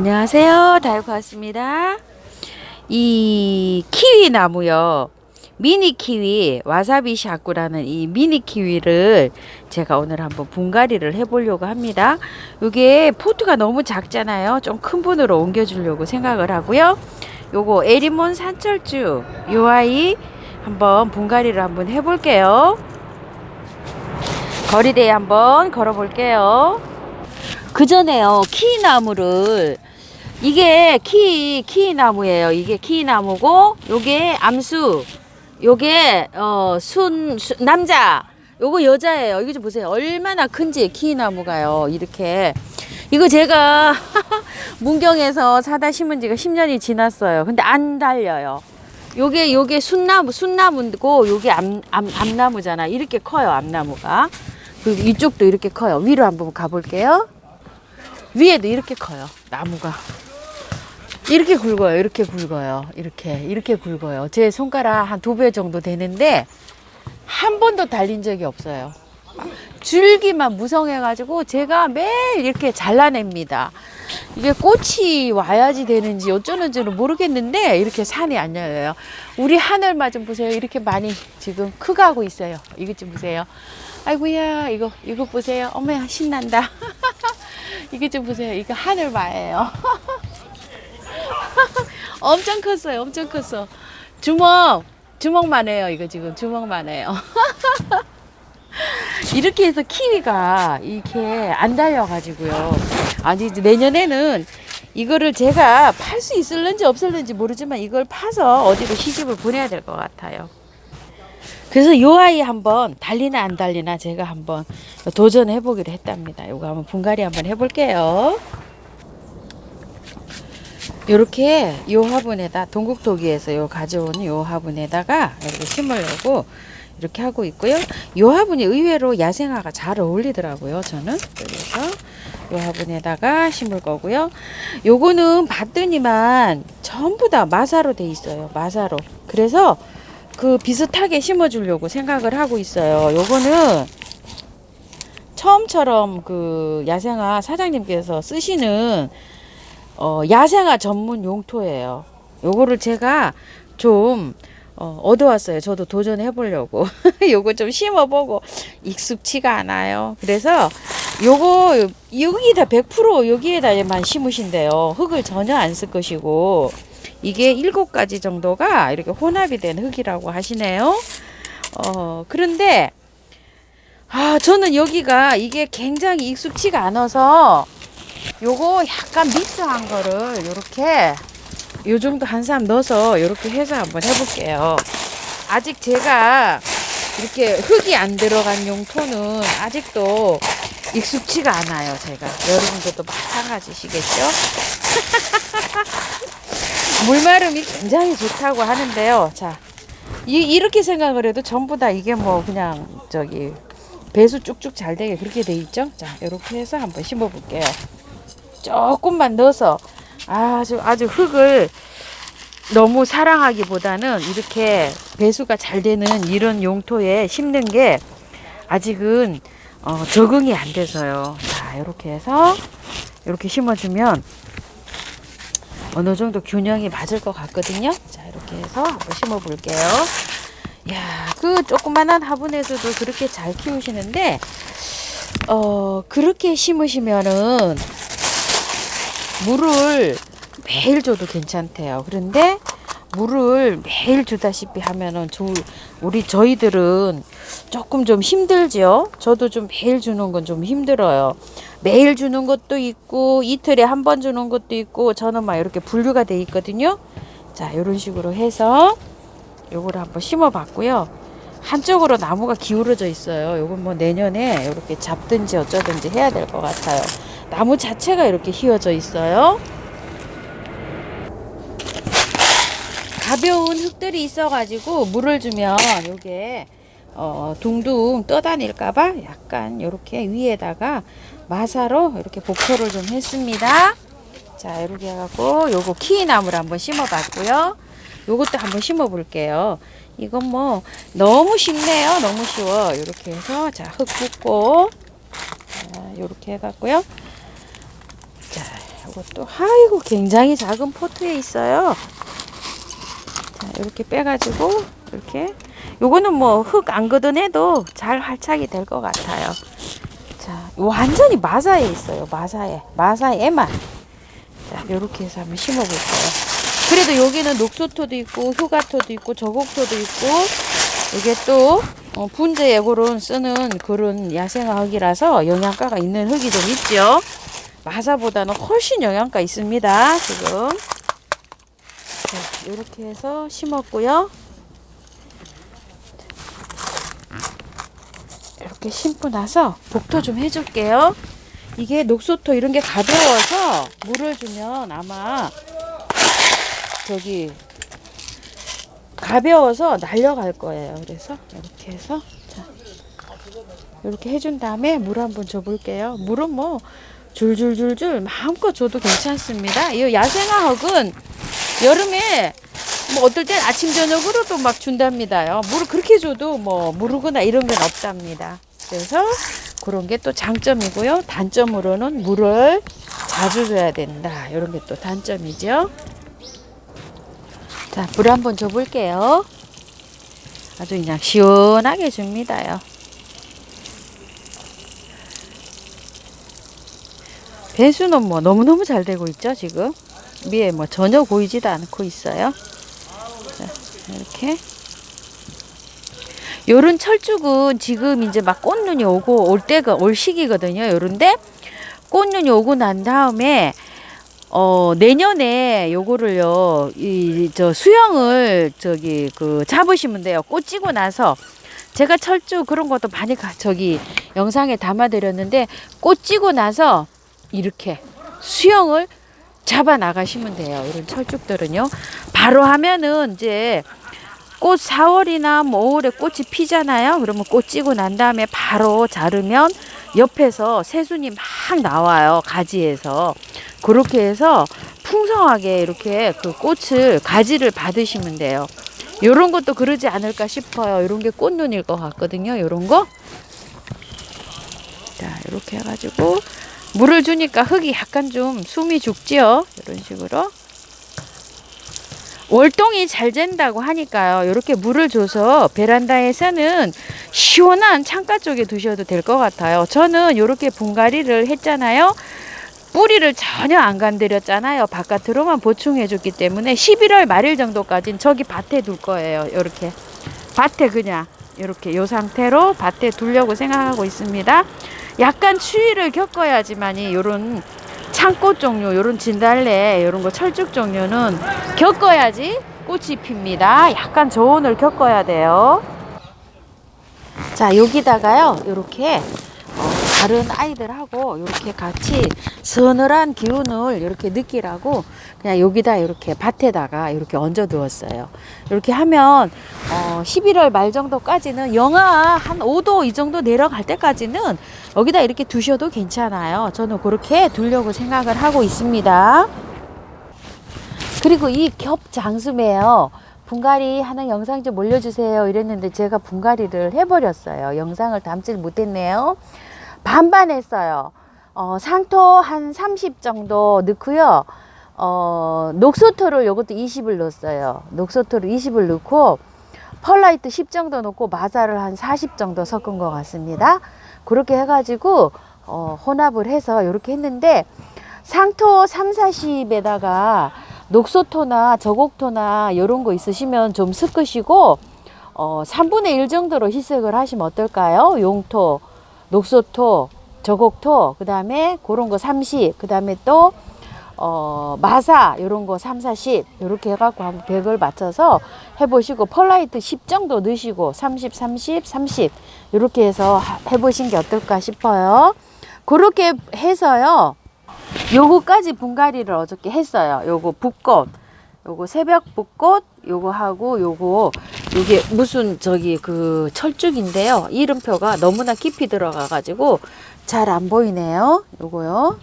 안녕하세요. 다이코 왔습니다. 이 키위 나무요. 미니 키위 와사비 샤꾸라는 이 미니 키위를 제가 오늘 한번 분갈이를 해보려고 합니다. 이게 포트가 너무 작잖아요. 좀 큰 분으로 옮겨주려고 생각을 하고요. 요거 에리몬 산철주 요 아이 한번 분갈이를 한번 해볼게요. 거리대에 한번 걸어볼게요. 그 전에요 키 나무를 이게 키, 키 나무예요. 이게 키 나무고, 요게 암수, 요게, 어, 순, 순- 남자, 요거 여자예요. 이거 좀 보세요. 얼마나 큰지, 키 나무가요. 이렇게. 이거 제가 문경에서 사다 심은 지가 10년이 지났어요. 근데 안 달려요. 요게, 요게 순나무, 순나무고, 요게 암, 암, 암나무잖아. 이렇게 커요, 암나무가. 그리고 이쪽도 이렇게 커요. 위로 한번 가볼게요. 위에도 이렇게 커요, 나무가. 이렇게 굵어요. 이렇게 굵어요. 이렇게 이렇게 굵어요. 제 손가락 한 두 배 정도 되는데 한 번도 달린 적이 없어요. 줄기만 무성해가지고 제가 매일 이렇게 잘라냅니다. 이게 꽃이 와야지 되는지 어쩌는지는 모르겠는데 이렇게 산이 안 열려요. 우리 하늘만 좀 보세요. 이렇게 많이 지금 크가고 있어요. 이것 좀 보세요. 아이고야 이거 이거 보세요. 어머야 신난다. 이거 좀 보세요. 이거 하늘마예요. 엄청 컸어요. 엄청 컸어. 주먹, 주먹만 해요. 이거 지금 주먹만 해요. 이렇게 해서 키위가 이렇게 안 달려가지고요. 아니, 내년에는 이거를 제가 팔 수 있을는지 없을는지 모르지만 이걸 파서 어디로 시집을 보내야 될 것 같아요. 그래서 요 아이 한번 달리나 안 달리나 제가 한번 도전해 보기로 했답니다. 요거 한번 분갈이 한번 해볼게요. 요렇게 요 화분에다 동국토기에서 요 가져온 요 화분에다가 이렇게 심으려고 이렇게 하고 있고요. 요 화분이 의외로 야생화가 잘 어울리더라고요. 저는 그래서 요 화분에다가 심을 거고요. 요거는 봤더니만 전부 다 마사로 돼 있어요. 마사로. 그래서 그 비슷하게 심어 주려고 생각을 하고 있어요. 요거는 처음처럼 그 야생화 사장님께서 쓰시는 어, 야생화 전문 용토예요. 요거를 제가 좀 어, 얻어왔어요. 저도 도전해 보려고. 요거 좀 심어보고 익숙치가 않아요. 그래서 요거 여기다 100% 여기에다만 심으신대요. 흙을 전혀 안 쓸 것이고 이게 일곱 가지 정도가 이렇게 혼합이 된 흙이라고 하시네요. 어, 그런데 아, 저는 여기가 이게 굉장히 익숙치가 않아서 요거 약간 믹스한 거를 요렇게 요 정도 한 쌈 넣어서 요렇게 해서 한번 해볼게요. 아직 제가 이렇게 흙이 안 들어간 용토는 아직도 익숙치가 않아요. 제가 여러분들도 마찬가지시겠죠? 물마름이 굉장히 좋다고 하는데요. 자, 이, 이렇게 생각을 해도 전부 다 이게 뭐 그냥 저기 배수 쭉쭉 잘 되게 그렇게 돼 있죠? 자, 이렇게 해서 한번 심어 볼게요. 조금만 넣어서 아주 아주 흙을 너무 사랑하기보다는 이렇게 배수가 잘 되는 이런 용토에 심는 게 아직은 어, 적응이 안 돼서요. 자, 이렇게 해서 이렇게 심어주면 어느 정도 균형이 맞을 것 같거든요. 자, 이렇게 해서 한번 심어 볼게요. 야, 그 조그만한 화분에서도 그렇게 잘 키우시는데, 어, 그렇게 심으시면은 물을 매일 줘도 괜찮대요. 그런데 물을 매일 주다시피 하면은 저, 우리 저희들은 조금 좀 힘들죠. 저도 좀 매일 주는 건 좀 힘들어요. 매일 주는 것도 있고 이틀에 한 번 주는 것도 있고 저는 막 이렇게 분류가 돼 있거든요. 자, 이런 식으로 해서 요거를 한번 심어 봤고요. 한쪽으로 나무가 기울어져 있어요. 요건 뭐 내년에 이렇게 잡든지 어쩌든지 해야 될 것 같아요. 나무 자체가 이렇게 휘어져 있어요. 가벼운 흙들이 있어가지고 물을 주면 요게 어, 둥둥 떠다닐까봐 약간 이렇게 위에다가 마사로 이렇게 복토를 좀 했습니다. 자 이렇게 해갖고 요거 키나무를 한번 심어봤고요. 요것도 한번 심어볼게요. 이건 뭐 너무 쉽네요. 너무 쉬워. 이렇게 해서 자 흙 붓고 자, 이렇게 해갖고요. 자 이것도 아이고 굉장히 작은 포트에 있어요. 자, 이렇게 빼가지고 이렇게 요거는 뭐 흙 안 걷어내도 잘 활착이 될 것 같아요. 자, 완전히 마사에 있어요. 마사에 마사에만. 자, 이렇게 해서 한번 심어볼게요. 그래도 여기는 녹소토도 있고 효가토도 있고 저곡토도 있고 이게 또 어, 그런 쓰는 그런 야생화 흙이라서 영양가가 있는 흙이 좀 있죠. 마사보다는 훨씬 영양가 있습니다. 지금 자, 이렇게 해서 심었고요. 이렇게 심고 나서 복토 좀 해줄게요. 이게 녹소토 이런 게 가벼워서 물을 주면 아마 저기 가벼워서 날려갈 거예요. 그래서 이렇게 해서 자 이렇게 해준 다음에 물 한번 줘볼게요. 물은 뭐 줄줄줄줄 마음껏 줘도 괜찮습니다. 이 야생화 흙은 여름에 뭐 어떨 땐 아침 저녁으로도 막 준답니다요. 물을 그렇게 줘도 뭐 무르거나 이런 건 없답니다. 그래서 그런 게 또 장점이고요. 단점으로는 물을 자주 줘야 된다. 이런 게 또 단점이죠. 자, 물 한번 줘볼게요. 아주 그냥 시원하게 줍니다요. 배수는 뭐 너무너무 잘 되고 있죠, 지금. 위에 뭐 전혀 보이지도 않고 있어요. 자, 이렇게. 요런 철쭉은 지금 이제 막 꽃눈이 오고 올 때가 올 시기거든요. 요런데 꽃눈이 오고 난 다음에 어 내년에 요거를요 이 저 수영을 저기 그 잡으시면 돼요. 꽃 지고 나서 제가 철쭉 그런 것도 많이 가, 저기 영상에 담아 드렸는데 꽃 지고 나서 이렇게 수영을 잡아 나가시면 돼요. 이런 철쭉들은요. 바로 하면은 이제 꽃 4월이나 뭐 5월에 꽃이 피잖아요. 그러면 꽃 지고 난 다음에 바로 자르면 옆에서 새순이 막 나와요. 가지에서. 그렇게 해서 풍성하게 이렇게 그 꽃을 가지를 받으시면 돼요. 요런 것도 그러지 않을까 싶어요. 요런 게 꽃눈일 것 같거든요. 요런 거. 자, 이렇게 해가지고 물을 주니까 흙이 약간 좀 숨이 죽지요. 이런 식으로. 월동이 잘 된다고 하니까요. 이렇게 물을 줘서 베란다에서는 시원한 창가 쪽에 두셔도 될 것 같아요. 저는 이렇게 분갈이를 했잖아요. 뿌리를 전혀 안 간들였잖아요. 바깥으로만 보충해 줬기 때문에 11월 말일 정도까지는 저기 밭에 둘 거예요. 이렇게 밭에 그냥 이렇게 요 상태로 밭에 두려고 생각하고 있습니다. 약간 추위를 겪어야지만이 요런 창꽃 종류, 요런 진달래, 요런 거 철쭉 종류는 겪어야지 꽃이 핍니다. 약간 저온을 겪어야 돼요. 자, 여기다가요, 요렇게 어, 다른 아이들하고 이렇게 같이 서늘한 기운을 이렇게 느끼라고 그냥 여기다 이렇게 밭에다가 이렇게 얹어 두었어요. 이렇게 하면 어, 11월 말 정도까지는 영하 한 5도 이 정도 내려갈 때까지는 여기다 이렇게 두셔도 괜찮아요. 저는 그렇게 두려고 생각을 하고 있습니다. 그리고 이 겹 장수매요. 분갈이 하는 영상 좀 올려주세요. 이랬는데 제가 분갈이를 해버렸어요. 영상을 담질 못했네요. 반반 했어요. 어, 상토 한 30 정도 넣고요. 어, 녹소토를 요것도 20을 넣었어요. 녹소토를 20을 넣고 펄라이트 10 정도 넣고 마사를 한 40 정도 섞은 것 같습니다. 그렇게 해가지고 어, 혼합을 해서 이렇게 했는데 상토 3, 40에다가 녹소토나 저곡토나 이런 거 있으시면 좀 섞으시고 어, 3분의 1 정도로 희석을 하시면 어떨까요? 용토, 녹소토, 저곡토, 그 다음에 그런 거 30, 그 다음에 또 어, 마사 이런 거 3, 40 이렇게 해갖고 한번 100을 맞춰서 해보시고 펄라이트 10 정도 넣으시고 30, 30, 30 이렇게 해서 하- 해보신 게 어떨까 싶어요. 그렇게 해서요. 요거까지 분갈이를 어저께 했어요. 요거 붓꽃, 요거 새벽 붓꽃, 요거 하고 요거 요게 무슨 저기 그 철쭉인데요. 이름표가 너무나 깊이 들어가가지고 잘 안 보이네요. 요거요.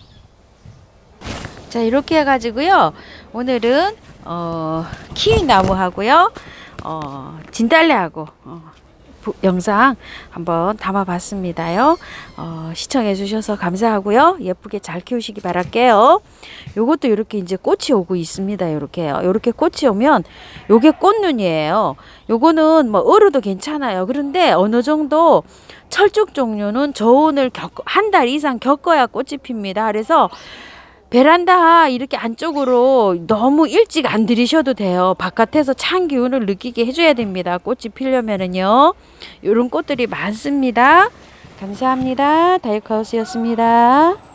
자 이렇게 해가지고요. 오늘은 어, 키위 나무하고요. 어, 진달래하고 어, 부- 영상 한번 담아봤습니다요. 어, 시청해 주셔서 감사하고요. 예쁘게 잘 키우시기 바랄게요. 요것도 이렇게 이제 꽃이 오고 있습니다. 요렇게요. 요렇게 꽃이 오면 요게 꽃눈이에요. 요거는 뭐 얼어도 괜찮아요. 그런데 어느 정도 철쭉 종류는 저온을 한달 이상 겪어야 꽃이 핍니다. 그래서 베란다 이렇게 안쪽으로 너무 일찍 안 들이셔도 돼요. 바깥에서 찬 기운을 느끼게 해줘야 됩니다. 꽃이 피려면은요. 이런 꽃들이 많습니다. 감사합니다. 다이어카우스였습니다.